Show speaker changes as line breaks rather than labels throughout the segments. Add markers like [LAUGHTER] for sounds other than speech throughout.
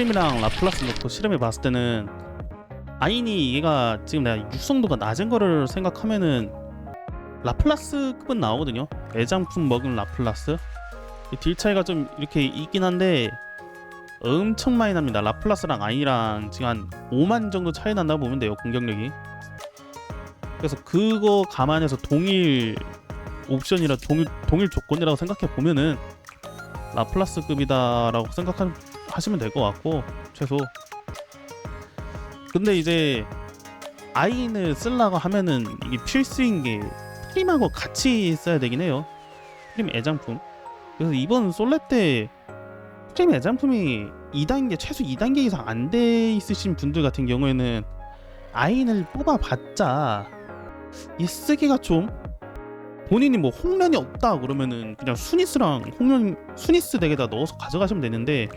프림이랑 라플라스 놓고 실험해 봤을 때는 아인이 얘가 지금 내가 육성도가 낮은 거를 생각하면은 라플라스급은 나오거든요. 애장품 먹은 라플라스. 이딜 차이가 좀 이렇게 있긴 한데 엄청 많이 납니다. 라플라스랑 아인이랑 지금 한 5만 정도 차이 난다고 보면 돼요. 공격력이. 그래서 그거 감안해서 동일 옵션이라 동일, 동일 조건이라고 생각해 보면은 라플라스급이다라고 생각하 시면 될 것 같고 최소. 근데 이제 아인을 쓰려고 하면은 이게 필수인 게 프림하고 같이 써야 되긴 해요. 프림 애장품. 그래서 이번 솔레 때 프림 애장품이 2단계 최소 2단계 이상 안 돼 있으신 분들 같은 경우에는 아인을 뽑아봤자 이 쓰기가 좀 본인이 뭐 홍련이 없다 그러면은 그냥 수니스랑 홍련 수니스 덱에다 넣어서 가져가시면 되는데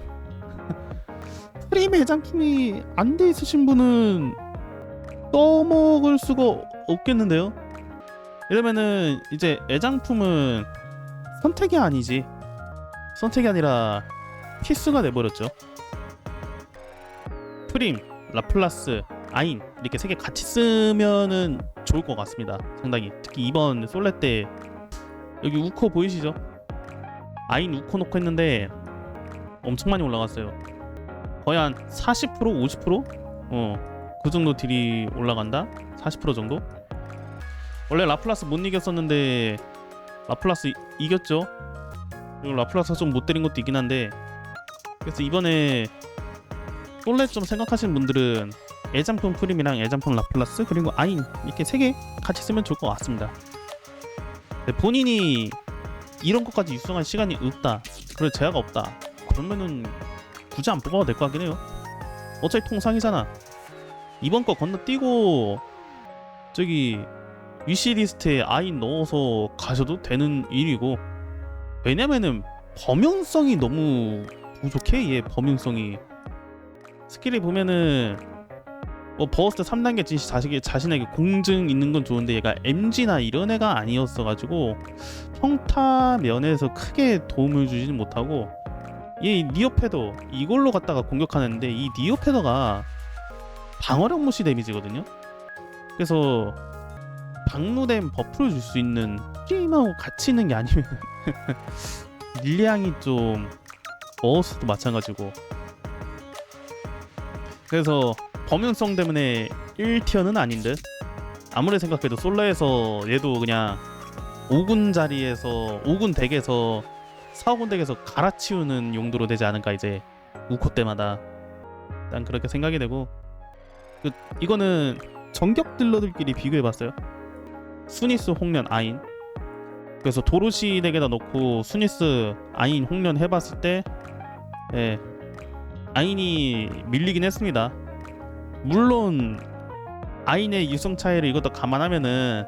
프림 해장품이 안 돼 있으신 분은 떠먹을 수가 없겠는데요. 이러면은 이제 애장품은 선택이 아니지 선택이 아니라 필수가 돼버렸죠. 프림, 라플라스, 아인 이렇게 세 개 같이 쓰면은 좋을 것 같습니다. 상당히 특히 이번 솔레 때 여기 우코 보이시죠? 아인 우코 놓고 했는데 엄청 많이 올라갔어요. 거의 한 40% 50%? 어. 그 정도 딜이 올라간다? 40% 정도? 원래 라플라스 못 이겼었는데 라플라스 이- 이겼죠? 그리고 라플라스가 좀 못 때린 것도 있긴 한데 그래서 이번에 솔레 좀 생각하시는 분들은 애장품 프림이랑 애장품 라플라스 그리고 아인 이렇게 세 개 같이 쓰면 좋을 것 같습니다. 근데 본인이 이런 것까지 유성할 시간이 없다. 그럴 제약가 없다. 그러면은 굳이 안 뽑아도 될 것 같긴 해요. 어차피 통상이잖아. 이번 거 건너뛰고 저기 위시리스트에 아인 넣어서 가셔도 되는 일이고 왜냐면은 범용성이 너무 부족해 얘 범용성이 스킬이 보면은 뭐 버스트 3단계 진시 자식이 자신에게 공증 있는 건 좋은데 얘가 MG나 이런 애가 아니었어가지고 평타 면에서 크게 도움을 주지는 못하고 얘 니어패더 이걸로 갖다가 공격하는데 이 니어패더가 방어력 무시 데미지거든요. 그래서 방무된 버프를 줄 수 있는 게임하고 같이 있는 게 아니면 [LAUGHS] 릴리앙이 좀 어스도 마찬가지고 그래서 범용성 때문에 1티어는 아닌 듯 아무리 생각해도 솔로에서 얘도 그냥 5군 자리에서 5군 덱에서 4군 덱에서 갈아치우는 용도로 되지 않을까 이제 우코 때마다. 일단 그렇게 생각이 되고. 그 이거는 정격 딜러들끼리 비교해봤어요. 수니스 홍련 아인. 그래서 도로시 덱에다 놓고 수니스 아인 홍련 해봤을 때 예, 아인이 밀리긴 했습니다. 물론 아인의 유성 차이를 이것도 감안하면은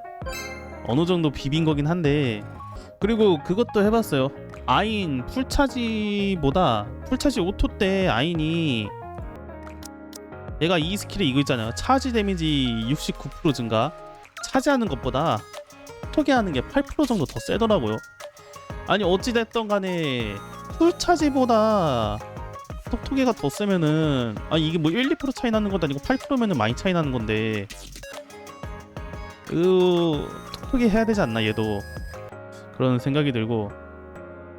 어느 정도 비빈 거긴 한데 그리고 그것도 해봤어요. 아인 풀차지보다 풀차지 오토 때 아인이 얘가 이 스킬에 이거 있잖아요. 차지 데미지 69% 증가. 차지하는 것보다 톡이 하는 게 8% 정도 더 세더라고요. 아니 어찌 됐던 간에 풀차지보다 톡톡이가 더 세면은 아 이게 뭐 1, 2% 차이 나는 것도 아니고 8%면은 많이 차이 나는 건데 으 톡톡이 해야 되지 않나 얘도 그런 생각이 들고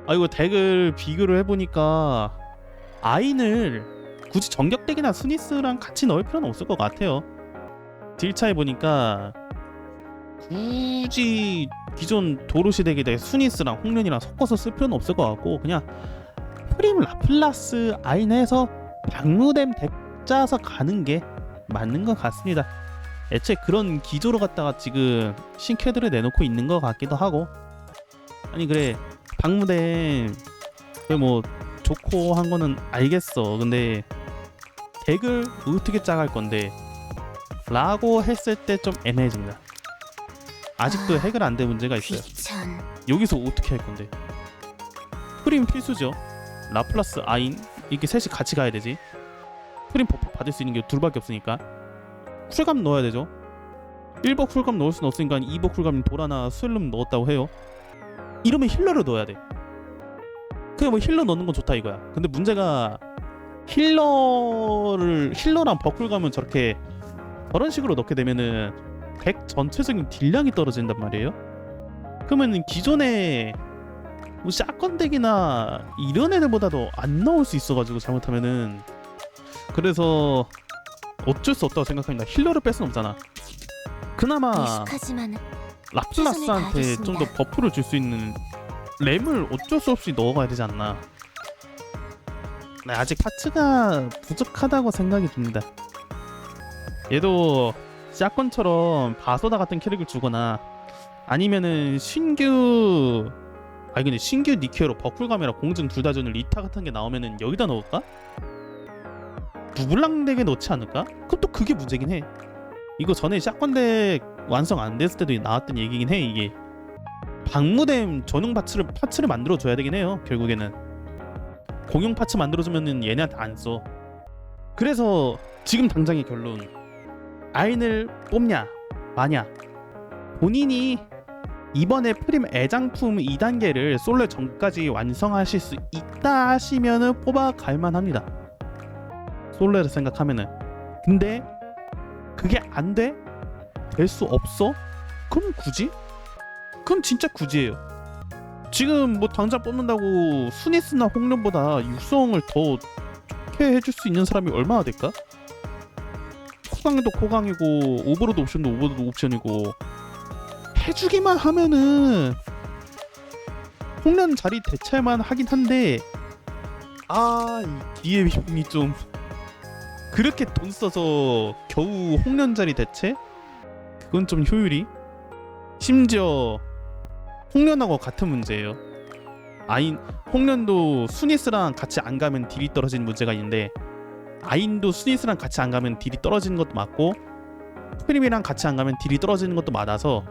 아 이거 덱을 비교를 해보니까 아인을 굳이 정격덱이나 스니스랑 같이 넣을 필요는 없을 것 같아요. 딜 차이 보니까 굳이 기존 도로시 덱에다 스니스랑 홍련이랑 섞어서 쓸 필요는 없을 것 같고 그냥 프림 라플라스 아인에서 박무댐 덱 짜서 가는 게 맞는 것 같습니다. 애초에 그런 기조로 갖다가 지금 신캐드를 내놓고 있는 것 같기도 하고. 아니 그래 그래 뭐 좋고 한 거는 알겠어 근데 덱을 어떻게 짜갈 건데 라고 했을 때 좀 애매해집니다 아직도
아,
해결 안 된 문제가 있어요 여기서 어떻게 할 건데? 프림 필수죠. 라플라스 아인 이렇게 셋이 같이 가야 되지. 프림 버프 받을 수 있는 게 둘밖에 없으니까 쿨감 넣어야 되죠. 1버 쿨감 넣을 수는 없으니까 2버 쿨감 도라나 수엘름 넣었다고 해요. 이러면 힐러를 넣어야 돼. 그냥 뭐 힐러 넣는 건 좋다 이거야. 근데 문제가 힐러를 힐러랑 버클 가면 저렇게 저런 식으로 넣게 되면은 덱 전체적인 딜량이 떨어진단 말이에요. 그러면은 기존에 뭐 샷건 덱이나 이런 애들보다도 안 나올 수 있어가지고 잘못하면은 그래서 어쩔 수 없다고 생각합니다. 힐러를 뺄 순 없잖아. 그나마 랍슬라스한테 좀 더 버프를 줄 수 있는 램을 어쩔 수 없이 넣어가야 되지 않나. 네, 아직 파츠가 부족하다고 생각이 듭니다. 얘도 샷건처럼 바소다 같은 캐릭을 주거나 아니면은 신규 아니 근데 신규 니케로 버쿨감이랑 공증 둘 다 주는 리타 같은 게 나오면은 여기다 넣을까? 누블랑 덱에 넣지 않을까? 그것도 그게 문제긴 해. 이거 전에 샷건 덱 완성 안 됐을 때도 나왔던 얘기긴 해 이게. 방무댐 전용 파츠를 파츠를 만들어 줘야 되긴 해요 결국에는 공용 파츠 만들어 주면은 얘네한테 안 써. 그래서 지금 당장의 결론 아인을 뽑냐 마냐 본인이 이번에 프림 애장품 2단계를 솔레 전까지 완성하실 수 있다 하시면은 뽑아 갈 만 합니다. 솔레를 생각하면은 근데 그게 안 돼? 될수 없어? 그럼 굳이? 그럼 진짜 굳이예요. 지금 뭐 당장 뽑는다고 수니스나 홍련보다 육성을 더 좋게 해줄 수 있는 사람이 얼마나 될까? 코강도 코강이고 오버로드 옵션도 오버로드 옵션이고 해주기만 하면은 홍련 자리 대체만 하긴 한데 아이 뒤에 비용이 좀 그렇게 돈 써서 겨우 홍련 자리 대체? 그건 좀 효율이 심지어 홍련하고 같은 문제예요. 아인 홍련도 수니스랑 같이 안 가면 딜이 떨어지는 문제가 있는데 아인도 수니스랑 같이 안 가면 딜이 떨어지는 것도 맞고 프림이랑 같이 안 가면 딜이 떨어지는 것도 맞아서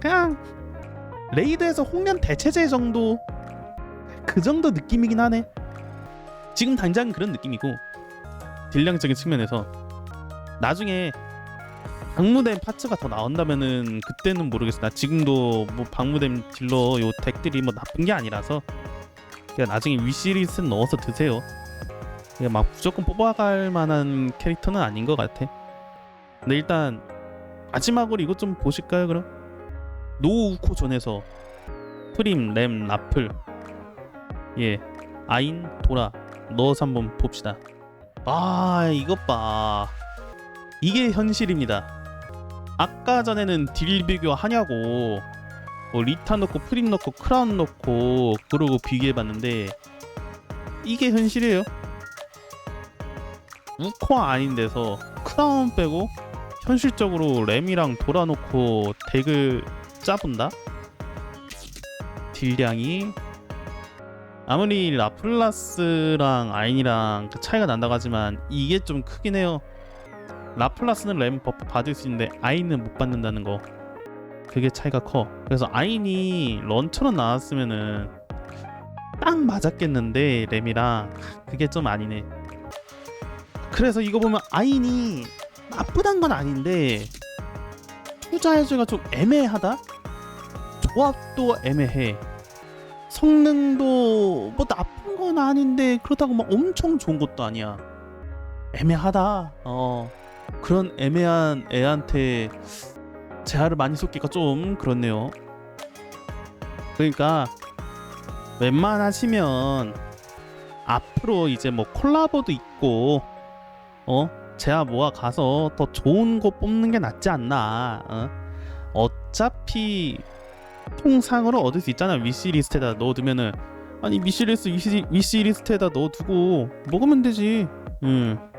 그냥 레이드에서 홍련 대체제 정도 그 정도 느낌이긴 하네. 지금 당장 그런 느낌이고 딜량적인 측면에서 나중에 방무댐 파츠가 더 나온다면은 그때는 모르겠어. 나 지금도 뭐 방무댐 딜러 요 덱들이 뭐 나쁜 게 아니라서 그냥 나중에 위시리스 넣어서 드세요. 그냥 막 무조건 뽑아갈 만한 캐릭터는 아닌 것 같아. 근데 일단 마지막으로 이것 좀 보실까요 그럼? 노우코 존에서 프림, 램, 라플 예 아인, 도라 넣어서 한번 봅시다. 아 이것 봐 이게 현실입니다. 아까 전에는 딜 비교 하냐고 뭐 리타 넣고 프림 넣고 크라운 넣고 그러고 비교해봤는데 이게 현실이에요. 우코아 아닌 데서 크라운 빼고 현실적으로 램이랑 돌아놓고 덱을 짜본다? 딜량이 아무리 라플라스랑 아인이랑 그 차이가 난다고 하지만 이게 좀 크긴 해요. 라플라스는 램 버프 받을 수 있는데 아인은 못 받는다는 거. 그게 차이가 커. 그래서 아인이 런처럼 나왔으면은 딱 맞았겠는데 램이랑 그게 좀 아니네. 그래서 이거 보면 아인이 나쁘단 건 아닌데 투자해주기가 좀 애매하다. 조합도 애매해. 성능도 뭐 나쁜 건 아닌데 그렇다고 막 엄청 좋은 것도 아니야. 애매하다. 어 그런 애매한 애한테 재화를 많이 쏟기가 좀 그렇네요. 그러니까 웬만하시면 앞으로 이제 뭐 콜라보도 있고 어 재화 모아 가서 더 좋은 거 뽑는 게 낫지 않나. 어? 어차피 통상으로 얻을 수 있잖아 위시 리스트에다 넣어두면은 아니 위시 리스트 위시, 위시 리스트에다 넣어두고 먹으면 되지 음